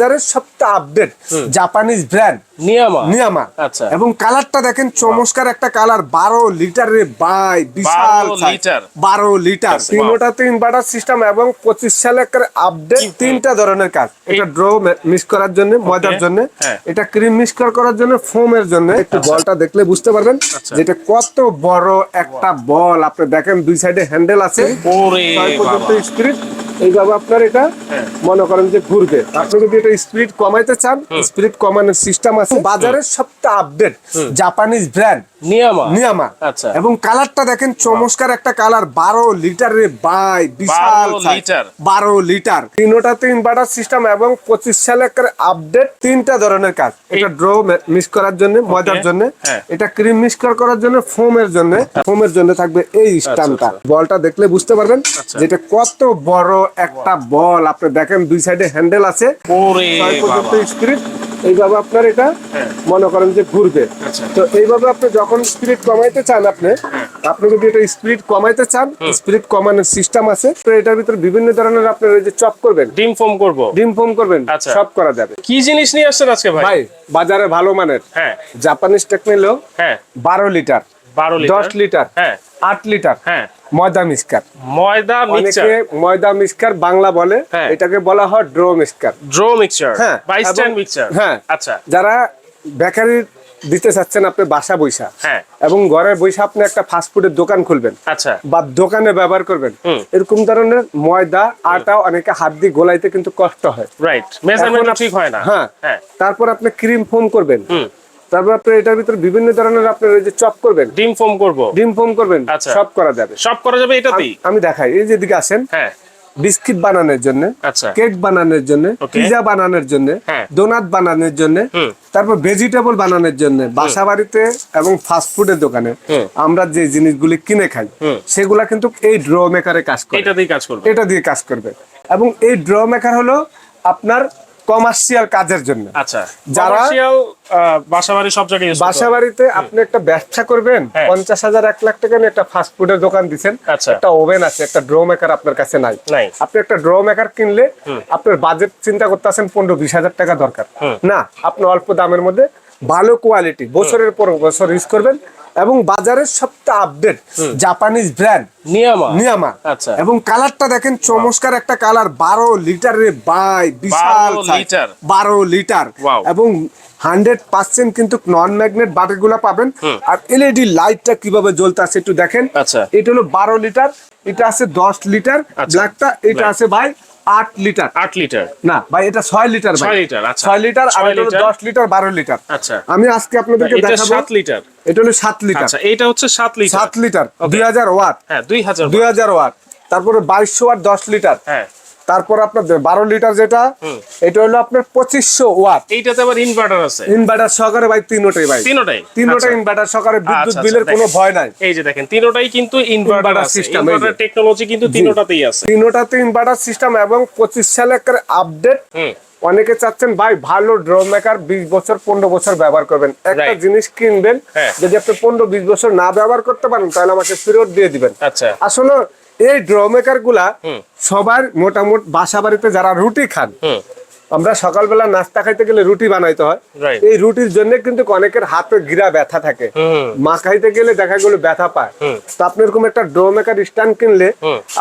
বাজারের সবচেয়ে update Japanese brand নিয়ামা নিয়ামা আচ্ছা। এবং কালারটা দেখেন চমৎকার একটা কালার বারো লিটারের বাই বিশাল লিটার। বারো লিটার Wow. তিনোটাতে ইনভার্টার সিস্টেম এবং পঁচিশ সালে আপডেট তিনটা। ধরনের কাজ। এটা ড্র মিস করার জন্য ময়দার জন্য। হ্যাঁ। এটা ক্রিম মিক্স করার জন্য ফোমের জন্য। একটু বলটা দেখলে বুঝতে পারবেন আচ্ছা। যেটা কত বড় একটা বল আপনি দেখেন দুই সাইডে হ্যান্ডেল আছে। ওরে পর্যন্ত স্পিরিট এইভাবে আপনার এটা? হ্যাঁ। মনে করেন যে ঘুরবে। আপনি যদি এটা স্পিরিট কমাইতে চান স্পিরিট কমানোর সিস্টেম আছে। বাজারের সবচেয়ে আপডেট জাপানিজ ব্র্যান্ড নিয়ামা। নিয়ামা। আচ্ছা। এবং কালারটা দেখেন চমৎকার একটা কালার বারো লিটারের বাই বিশাল 12 লিটার। বারো লিটার তিনোটাতে ইনভার্টার সিস্টেম এবং পঁচিশ সালে আপডেট তিনটা ধরনের কাজ। এটা ড্র মিক্স করার জন্য ময়দার জন্য। হ্যাঁ। এটা ক্রিম মিক্স করার জন্য ফোমের জন্য। ফোমের জন্য থাকবে এই স্ট্যান্ডটা বলটা দেখলে বুঝতে পারবেন আচ্ছা। যেটা কত বড় একটা বল। আপনি দেখেন দুই সাইডে হ্যান্ডেল আছে। স্পিরিট এইভাবে আপনার এটা হ্যাঁ। মনে করেন যে ঘুরবে। আচ্ছা। তো এইভাবে আপনি যখন স্পিরিট কমাইতে চান আপনি আপনি যদি এটা স্পিরিট কমাইতে চান স্পিরিট কমানোর সিস্টেম আছে তো এটার ভিতরে বিভিন্ন ধরনের আপনার ওই যে চপ করবেন। ডিম ফোম করব। ডিম ফোম করবেন আচ্ছা। সব করা যাবে। কি জিনিস নিয়ে আসছেন আজকে ভাই? ভাই বাজারে ভালো মানের। হ্যাঁ। জাপানিজ টেকনিলো হ্যাঁ। বারো লিটার বারো দশ লিটার লিটার হ্যাঁ। আট লিটার হ্যাঁ। ময়দা মিসকার ময়দা মিক্সচার ময়দা মিসকার বাংলা বলে হ্যাঁ। এটাকে বলা হয় ড্রো মিসকার ড্রো মিক্সচার হ্যাঁ, মিক্সচার হ্যাঁ। আচ্ছা। যারা বেকারি দিতে চাচ্ছেন আপনি বাসা বৈশা হ্যাঁ। এবং ঘরে বৈশা আপনি একটা ফাস্টফুডের দোকান খুলবেন আচ্ছা। বা দোকানে ব্যবহার করবেন এরকম ধরনের ময়দা আটা অনেকে হাত দিয়ে গোলাইতে কিন্তু কষ্ট হয়। রাইট মেজারমেন্ট ঠিক হয় না। হ্যাঁ হ্যাঁ। তারপর আপনি ক্রিম ফোম করবেন। তারপর আপনি এটার ভিতরে বিভিন্ন ধরনের আপনার ওই যে চপ করবেন। ডিম ফোম করব। ডিম ফোম করবেন আচ্ছা। সব করা যাবে। সব করা যাবে এটাতেই? আমি দেখাই এই যে দিকে আসেন। হ্যাঁ। বিস্কিট বানানোর জন্য আচ্ছা। কেক বানানোর জন্য পিজা বানানোর জন্য হ্যাঁ। ডোনাট বানানোর জন্য তারপর ভেজিটেবল বানানোর জন্য বাসা বাড়িতে এবং ফাস্ট ফুডের দোকানে। আমরা যে জিনিসগুলি কিনে খাই সেগুলা কিন্তু এই ড্র মেকারে কাজ কাজ করবে। এটা দিয়ে কাজ করবে। এবং এই ড্র মেকার হলো আপনার কমার্শিয়াল কাজের জন্য। আচ্ছা যারা- বাসাবাড়ি বাসা সব জায়গায় বাসাবাড়িতে বাড়িতে আপনি একটা ব্যবসা করবেন হ্যাঁ। পঞ্চাশ হাজার এক লাখ টাকা নিয়ে একটা ফাস্ট ফুডের দোকান দিচ্ছেন। আচ্ছা। একটা ওভেন আছে একটা ড্র মেকার আপনার কাছে নাই। আপনি একটা ড্র মেকার কিনলে আপনার বাজেট চিন্তা করতেছেন পনেরো বিশ হাজার টাকা দরকার। না আপনি অল্প দামের মধ্যে ভালো কোয়ালিটি বছরের পর বছর ইউজ করবেন এবং বাজারের সবচেয়ে আপডেট জাপানিজ ব্র্যান্ড নিয়ামা নিয়ামা আচ্ছা। এবং কালারটা দেখেন চমৎকার একটা কালার বারো লিটারের বাই বিশাল লিটার। বারো লিটার এবং হান্ড্রেড পার্সেন্ট কিন্তু নন ম্যাগনেট বাটিগুলো পাবেন। আর এলইডি লাইটটা কীভাবে জ্বলতে আছে একটু দেখেন। আচ্ছা। এটা হলো বারো লিটার এটা আছে দশ লিটার আচ্ছা। ব্ল্যাকটা এটা আছে ভাই আট লিটার। আট লিটার। না ভাই এটা ছয় লিটার ছয় লিটার, আচ্ছা। ছয় লিটার আর দশ লিটার বারো লিটার। আচ্ছা। আমি আজকে আপনাদেরকে দেখাবো। সাত লিটার। এটা হলো সাত লিটার। আচ্ছা এটা হচ্ছে সাত লিটার। সাত লিটার দুই হাজার ওয়াট। হ্যাঁ দুই হাজার দুই হাজার ওয়াট। তারপরে বাইশশো ওয়াট দশ লিটার। হ্যাঁ। তারপর আপনার বারো লিটার যেটা এটা হলো আপনার পঁচিশশো ওয়াট। এইটাতে আবার ইনভার্টার আছে। ইনভার্টার সহকারে ভাই তিনোটাই ভাই। তিনোটাই? তিনোটাই আচ্ছা। ইনভার্টার সহকারে বিদ্যুৎ আচ্ছা, বিলের আচ্ছা, কোনো ভয় নাই। এই যে দেখেন তিনোটাই কিন্তু ইনভার্টার যে। ইনভার্টার টেকনোলজি কিন্তু তিনোটাতেই আছে। তিনোটাতে ইনভার্টার সিস্টেম এবং পঁচিশ সালে একটা আপডেট অনেকে চাচ্ছেন ভাই ভালো ড্র মেকার বিশ বছর পনেরো বছর ব্যবহার করবেন। একটা জিনিস কিনবেন হ্যাঁ। যদি আপনি পনেরো বিশ বছর না ব্যবহার করতে পারেন তাহলে আমাকে ফেরত দিয়ে দিবেন। আচ্ছা। আসলে এই ড্র মেকারগুলা সবার মোটামুটি বাসা বাড়িতে যারা রুটি খান আমরা সকালবেলা নাস্তা খাইতে গেলে রুটি বানাইতে হয়। এই রুটির জন্য কিন্তু অনেকের হাতে গিরা ব্যথা থাকে। মা খাইতে গেলে দেখা গেলো ব্যথা পায়। তো আপনি এরকম একটা ড্রো মেকার স্ট্যান্ড কিনলে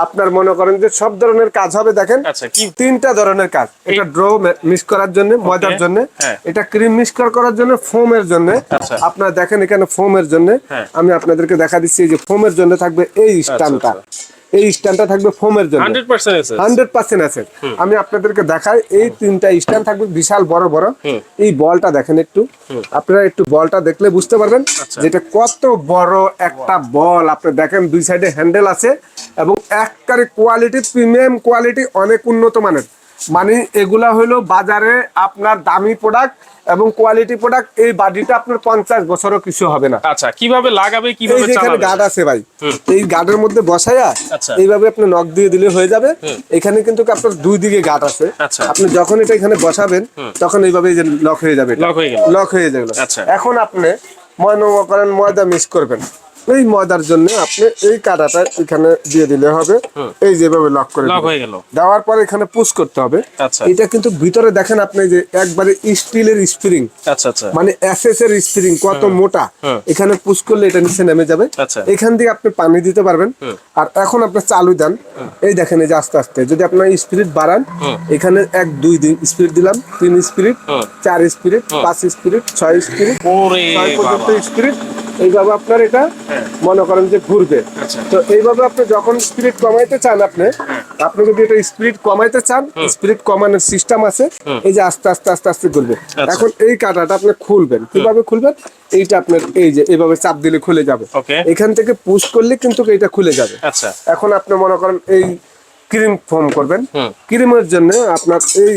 আপনার মনে করেন যে সব ধরনের কাজ হবে দেখেন। আচ্ছা তিনটা ধরনের কাজ। এটা ড্রো মিক্স করার জন্য ময়দার জন্য। হ্যাঁ। এটা ক্রিম মিক্স করার জন্য ফোমের জন্য। আচ্ছা। আপনার দেখেন এখানে ফোমের জন্য। হ্যাঁ। আমি আপনাদেরকে দেখা দিচ্ছি এই যে ফোমের জন্য থাকবে এই স্ট্যান্ডটা এই স্ট্যান্ডটা থাকবে ফোমের জন্য। হান্ড্রেড পার্সেন্ট আছে। হান্ড্রেড পার্সেন্ট আছে। আমি আপনাদেরকে দেখাই এই তিনটা স্ট্যান্ড থাকবে বিশাল বড় বড়। এই বলটা দেখেন একটু। আপনারা একটু বলটা দেখলে বুঝতে পারবেন আচ্ছা। যেটা কত বড় একটা বল। আপনি দেখেন দুই সাইডে হ্যান্ডেল আছে এবং এককারে কোয়ালিটি প্রিমিয়াম কোয়ালিটি অনেক উন্নত মানের। মানে এগুলা হলো বাজারে আপনার দামি প্রোডাক্ট এবং কোয়ালিটি প্রোডাক্ট এই বাড়িটা আপনার পঞ্চাশ বছরও কিছু হবে না। আচ্ছা কীভাবে লাগাবে কীভাবে এখানে গার্ড আছে ভাই এই গার্ডের মধ্যে বসাইয়া আচ্ছা। এইভাবে আপনি নখ দিয়ে দিলে হয়ে যাবে। এখানে কিন্তু আপনার দুই দিকে গার্ড আছে। আচ্ছা। আপনি যখন এটা এখানে বসাবেন তখন এইভাবে যে লক হয়ে যাবে লক হয়ে গেল। লক হয়ে যাবে। আচ্ছা। এখন আপনি করেন ময়দা মিক্স করবেন। এই ময়দার জন্য আপনি এই কাটাটা এখানে দিয়ে দিলে হবে। এই যেভাবে লক করে লক হয়ে গেল। দেওয়ার পরে এখানে পুশ করতে হবে। আচ্ছা। এটা কিন্তু ভিতরে দেখেন আপনি যে একবারে স্টিলের স্প্রিং আচ্ছা আচ্ছা। মানে এসএস এর স্প্রিং কত মোটা। এখানে পুশ করলে এটা নিচে নেমে যাবে। আচ্ছা। এখান থেকে আপনি পানি দিতে পারবেন। আর এখন আপনি চালু দেন। এই দেখেন এই যে আস্তে আস্তে। যদি আপনার স্পিরিট বাড়ান এখানে এক দুই দিন স্পিরিট দিলাম। তিন স্পিরিট চার স্পিরিট পাঁচ স্পিরিট ছয় স্পিরিট ছয় পর্যন্ত স্পিরিট এইভাবে আপনার এটা হ্যাঁ। মনে করেন যে ঘুরবে। আচ্ছা। তো এইভাবে আপনি যখন স্পিরিট কমাইতে চান আপনি আপনি যদি এটা স্পিরিট কমাইতে চান স্পিরিট কমানোর সিস্টেম আছে এই যে আস্তে আস্তে আস্তে আস্তে ঘুরবে। আচ্ছা। এখন এই কাঁটাটা আপনি খুলবেন। কীভাবে খুলবেন? এইটা আপনার এই যে এইভাবে চাপ দিলে খুলে যাবে। এখান থেকে পুশ করলে কিন্তু এটা খুলে যাবে। আচ্ছা। এখন আপনি মনে করেন এই ক্রিম ফর্ম করবেন। ক্রিমের জন্য আপনার এই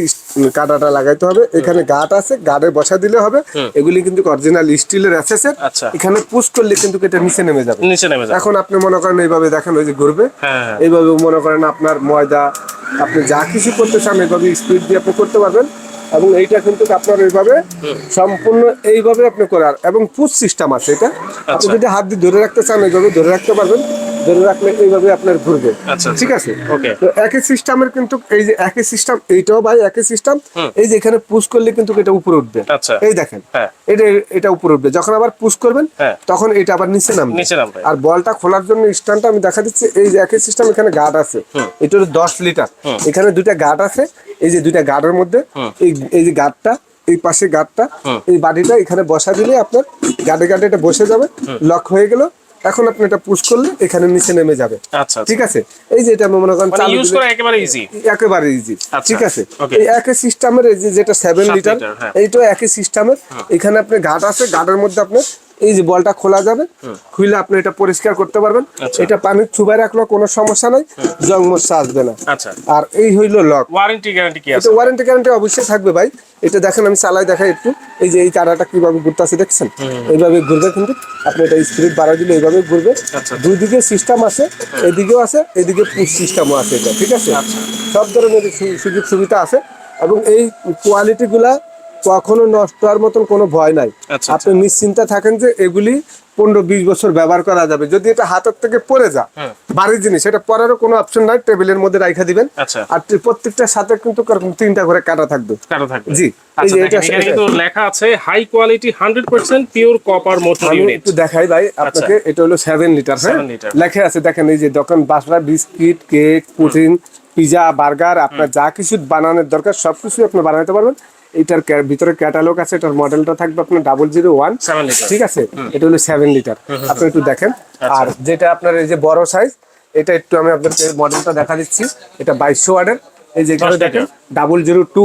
কাটাটা লাগাইতে হবে। এখানে গাট আছে গাড়ে বসা দিলে হবে। এগুলি কিন্তু অরিজিনাল স্টিলের অ্যাসেসের আচ্ছা। এখানে পুশ করলে কিন্তু এটা নিচে নেমে যাবে। নিচে নেমে যাবে। এখন আপনি মনে করেন এইভাবে দেখেন ওই যে ঘুরবে। হ্যাঁ এইভাবে মনে করেন আপনার ময়দা আপনি যা কিছু করতে চান এইভাবে স্পিড দিয়ে আপনি করতে পারবেন। এবং এইটা কিন্তু আপনার এইভাবে সম্পূর্ণ এইভাবে আপনি করার। এবং পুশ সিস্টেম আছে এটা। আপনি আচ্ছা। যদি হাত দিয়ে ধরে রাখতে চান এইভাবে ধরে রাখতে পারবেন। ধরে রাখলে এইভাবে আপনার ঘুরবে। আচ্ছা, ঠিক আছে? তো একই সিস্টেমের কিন্তু এই যে একই সিস্টেম এইটাও ভাই একই সিস্টেম এই যে এখানে পুশ করলে কিন্তু এটা উপরে উঠবে। আচ্ছা। এই দেখেন হ্যাঁ। এটা এটা উপরে উঠবে। যখন আবার পুশ করবেন হ্যাঁ। তখন এটা আবার নিচে নামবে। আর বলটা খোলার জন্য স্ট্যান্ডটা আমি দেখা দিচ্ছি এই যে একই সিস্টেম এখানে গার্ড আছে। এটা হলো দশ লিটার এখানে দুইটা গার্ড আছে এই যে দুইটা গার্ডের মধ্যে এই এই যে গার্ডটা এই পাশে গার্ডটা এই বাড়িটা এখানে বসা দিলে আপনার গার্ডে গার্ডে এটা বসে যাবে লক হয়ে গেল এখন আপনি এটা পুশ করলে এখানে নিচে নেমে যাবে। আচ্ছা ঠিক আছে? এই যে এটা আমি মনে করেন মানে চালু ইউজ করা একেবারে ইজি একেবারে ইজি আচ্ছা, ঠিক আছে? এই একই সিস্টেমের এই যে যেটা 7 লিটার হ্যাঁ। এইটাও একই সিস্টেমের এখানে আপনি ঘাট আছে ঘাটের মধ্যে আপনার এই যে বলটা খোলা যাবে খুলে আপনি এটা পরিষ্কার করতে পারবেন। আচ্ছা। এটা পানির চুবাই রাখলেও কোনো সমস্যা নাই জং মশা আসবে না। আচ্ছা। আর এই হইল লক। ওয়ারেন্টি গ্যারান্টি কি আছে? এটা ওয়ারেন্টি গ্যারান্টি অবশ্যই থাকবে ভাই। এটা দেখেন আমি চালাই দেখাই একটু। এই যে এই কারাটা কীভাবে ঘুরতেছে দেখছেন? এইভাবে ঘুরবে কিন্তু। আপনি এটা স্পিড বাড়া দিলে এইভাবে ঘুরবে। আচ্ছা। দুই দিকে সিস্টেম আছে এদিকেও আছে এদিকে পুশ সিস্টেমও আছে এটা ঠিক আছে? সব ধরনের সুযোগ সুবিধা আছে। এবং এই কোয়ালিটি গুলা কখনো নষ্ট হওয়ার মতন কোনো ভয় নাই। আচ্ছা, আপনি নিশ্চিন্তা থাকেন যে এগুলি পনেরো বিশ বছর ব্যবহার করা যাবে। যদি এটা হাতের থেকে পড়ে যা বাড়ির জিনিস এটা পরারও কোনো অপশন নাই টেবিলের মধ্যে রাখা দিবেন। আচ্ছা। আর প্রত্যেকটার সাথে কিন্তু তিনটা করে কাটা থাকবে। কারও থাকবে। জি, এই আচ্ছা যে দেখেন, এটা- এখানে কিন্তু লেখা আছে high quality 100% pure copper motor unit একটু দেখাই ভাই আপনাকে এটা হলো সেভেন লিটার হ্যাঁ? লেখা আছে দেখেন এই যে দোকান বাসরা biscuit cake pudding pizza burger আপনার যা কিছু বানানোর দরকার সবকিছু আপনি বানাতে পারবেন। এটার ভিতরে ক্যাটালগ আছে এটার মডেলটা থাকবে আপনার ডাবল জিরো ওয়ান ঠিক আছে? এটা হলো সেভেন লিটার আপনি একটু দেখেন। আচ্ছা। আর যেটা আপনার এই যে বড় সাইজ এটা একটু আমি আপনাকে মডেলটা দেখা দিচ্ছি। এটা বাইশশো ওয়ার্ডের এই যে দেখেন ডাবল জিরো টু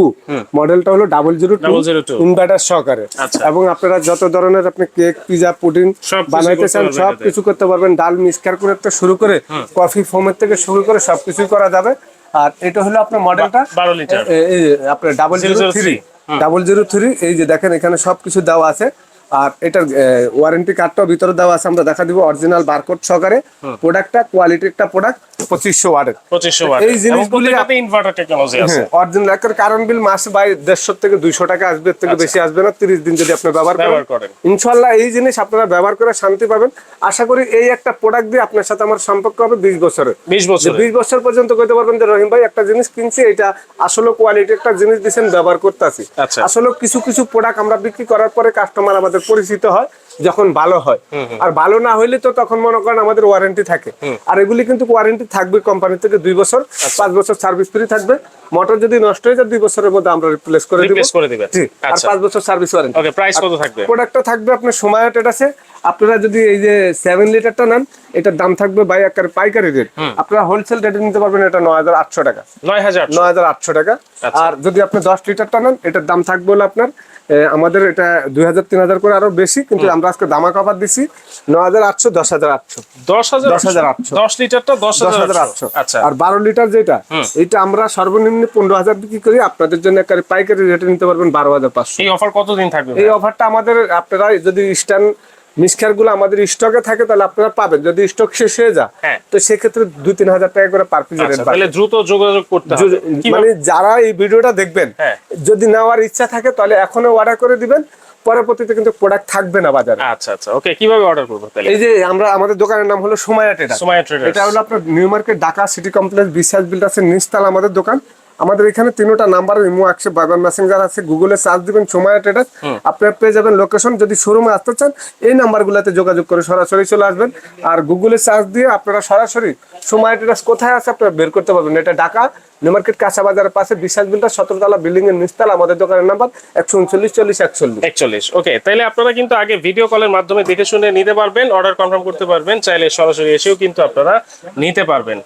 মডেলটা হলো ডাবল জিরো টু 002 ইনভার্টার সহকারে। আচ্ছা। এবং আপনারা যত ধরনের আপনি কেক পিজা পুডিং বানাইতে চান সব কিছু করতে পারবেন। ডাল মিক্সকার করে শুরু করে কফি ফোমের থেকে শুরু করে সবকিছুই করা যাবে। আর এটা হলো আপনার মডেলটা 12 লিটার। আপনার double zero three 003 double zero three এই যে দেখেন এখানে সবকিছু দেওয়া আছে। আর এটার ওয়ারেন্টি কার্ডটাও ভিতরে দেওয়া আছে আমরা দেখা দিব অরিজিনাল বারকোড সহকারে। প্রোডাক্টটা কোয়ালিটি একটা প্রোডাক্ট পঁচিশশো ওয়ার্ডের 2500 ওয়াট এই জিনিসগুলি ইনভার্টার টেকনোলজি আছে। অরিজিনাল একটা কারণ বিল মাসে বাই দেড়শো থেকে দুইশো টাকা আসবে এর থেকে বেশি আসবে না তিরিশ দিন যদি আপনি ব্যবহার করেন। ইনশাল্লাহ এই জিনিস আপনারা ব্যবহার করে শান্তি পাবেন। আশা করি এই একটা প্রোডাক্ট দিয়ে আপনার সাথে আমার সম্পর্ক হবে বিশ বছরের। 20 বছর বিশ বছর পর্যন্ত কইতে পারবেন যে রহিম ভাই একটা জিনিস কিনছি এটা আসলে কোয়ালিটি একটা জিনিস দিচ্ছেন ব্যবহার করতেছি। আচ্ছা। আসলে কিছু কিছু প্রোডাক্ট আমরা বিক্রি করার পরে কাস্টমার আমাদের পরিচিত হয়। যখন ভালো হয়। আর ভালো না হইলে তো তখন মনে করেন আমাদের ওয়ারেন্টি থাকে। আর এগুলি কিন্তু ওয়ারেন্টি থাকবে কোম্পানি থেকে দুই বছর আচ্ছা। পাঁচ বছর সার্ভিস ফ্রি থাকবে। মোটর যদি নষ্ট হয়ে যায় দুই বছরের মধ্যে আমরা রিপ্লেস করে দিব। করে দিবেন। আর আচ্ছা। পাঁচ বছর সার্ভিস ওয়ারেন্টি ওকে প্রাইস কত থাকবে? প্রোডাক্টটা থাকবে আপনার সময় আছে। আপনারা যদি এই যে সেভেন লিটারটা নেন এটার দাম থাকবে বাই আকারে পাইকারি রেট আপনারা হোলসেল রেটে নিতে পারবেন এটা নয় হাজার আটশো টাকা। 9000 নয় হাজার আটশো টাকা। আচ্ছা। আর যদি আপনি দশ লিটারটা নেন এটার দাম থাকবে হলো আপনার আমাদের এটা দুই হাজার তিন হাজার করে আরও বেশি কিন্তু আমরা আজকে দামা কভার দিছি নয় হাজার আটশো দশ হাজার আটশো। 10000 10,800 10 লিটারটা দশ হাজার আটশো। আচ্ছা। আর বারো লিটার যেটা এটা আমরা সর্বনিম্ন পনেরো হাজার বিক্রি করি। আপনাদের জন্য পাইকারি রেটে নিতে পারবেন বারো হাজার পাঁচশো। এই অফার কতদিন থাকবে এই অফারটা আমাদের আপনারা যদি স্ট্যান্ড আমাদের স্টকে থাকে তাহলে আপনারা পাবেন। যদি স্টক শেষ হয়ে যায় হ্যাঁ। তো সেক্ষেত্রে দুই তিন হাজার টাকা করে পার পিস আচ্ছা তাহলে দ্রুত যোগাযোগ করতে মানে যারা এই ভিডিওটা দেখবেন হ্যাঁ। যদি নেওয়ার ইচ্ছা থাকে তাহলে এখনও অর্ডার করে দিবেন। পরবর্তীতে কিন্তু প্রোডাক্ট থাকবে না বাজারে। আচ্ছা আচ্ছা। ওকে কীভাবে অর্ডার করব তাহলে? এই যে আমরা আমাদের দোকানের নাম হলো সময়া ট্রেডার সময় ট্রেডার্স এটা হলো আপনার new market Dhaka city complex Biswas বিল্ডার্সের নিচতলা আমাদের দোকান। আমাদের এখানে তিনটা নাম্বার ইমো একশো বাবার মেসেঞ্জার আছে গুগলে সার্চ দিবেন সময় ট্রেডার্স আপনার পেয়ে যাবেন লোকেশন যদি শোরুমে আসতে চান এই নাম্বারগুলোতে যোগাযোগ করে সরাসরি চলে আসবেন। আর গুগলে সার্চ দিয়ে আপনারা সরাসরি সময় ট্রেডার্স কোথায় আছে আপনারা বের করতে পারবেন। এটা ঢাকা নিউ মার্কেট কাঁচা বাজারের পাশে বিশ্বাস বিল্ডার, সতেরোতলা বিল্ডিং এর নিচতলা, আমাদের দোকানের নাম্বার একশো উনচল্লিশ, চল্লিশ একচল্লিশ একচল্লিশ ওকে তাইলে আপনারা কিন্তু আগে ভিডিও কলের মাধ্যমে দেখে শুনে নিতে পারবেন অর্ডার কনফার্ম করতে পারবেন, চাইলে সরাসরি এসেও কিন্তু আপনারা নিতে পারবেন।